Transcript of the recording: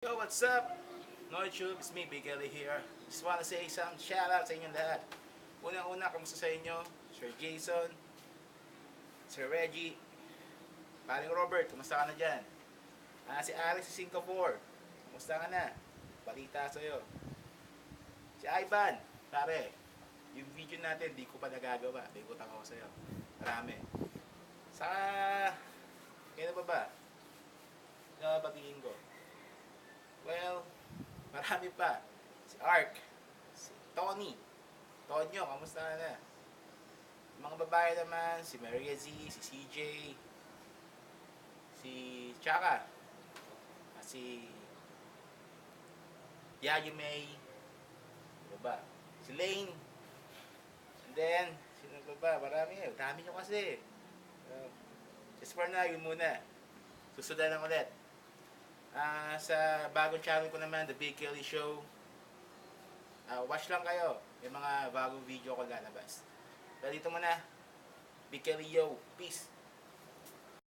Yo, what's up? No it's me, Big Ellie here. Just wanna say some shout out sa inyong lahat. Unang-una, kamusta sa inyo? Sir Jason, Sir Reggie, Paring Robert, kumusta ka na dyan? Ah, si Alex sa Singapore, kumusta ka na? Balita sa'yo. Si Ivan, pare, yung video natin, di ko pa nagagawa. Bigot ako sa'yo. Marami. Sa... Kailan ba ba? Nababatiin ko. Marami pa. Si Ark, si Tony, Tonyo, kamusta ka na? Mga babae naman, si Maria Z, si CJ, si Chaka, si Yayo May, ano ba? Si Lane, and then, sino ba ba? Marami eh, dami nyo kasi. Uh, just for now, yun muna. Susundan lang ulit. Ah, sa bagong channel ko naman, The Big Kelly Show. Ah, watch lang kayo. May mga bagong video ko lalabas. Pero dito muna. Big Kelly Yo. Peace.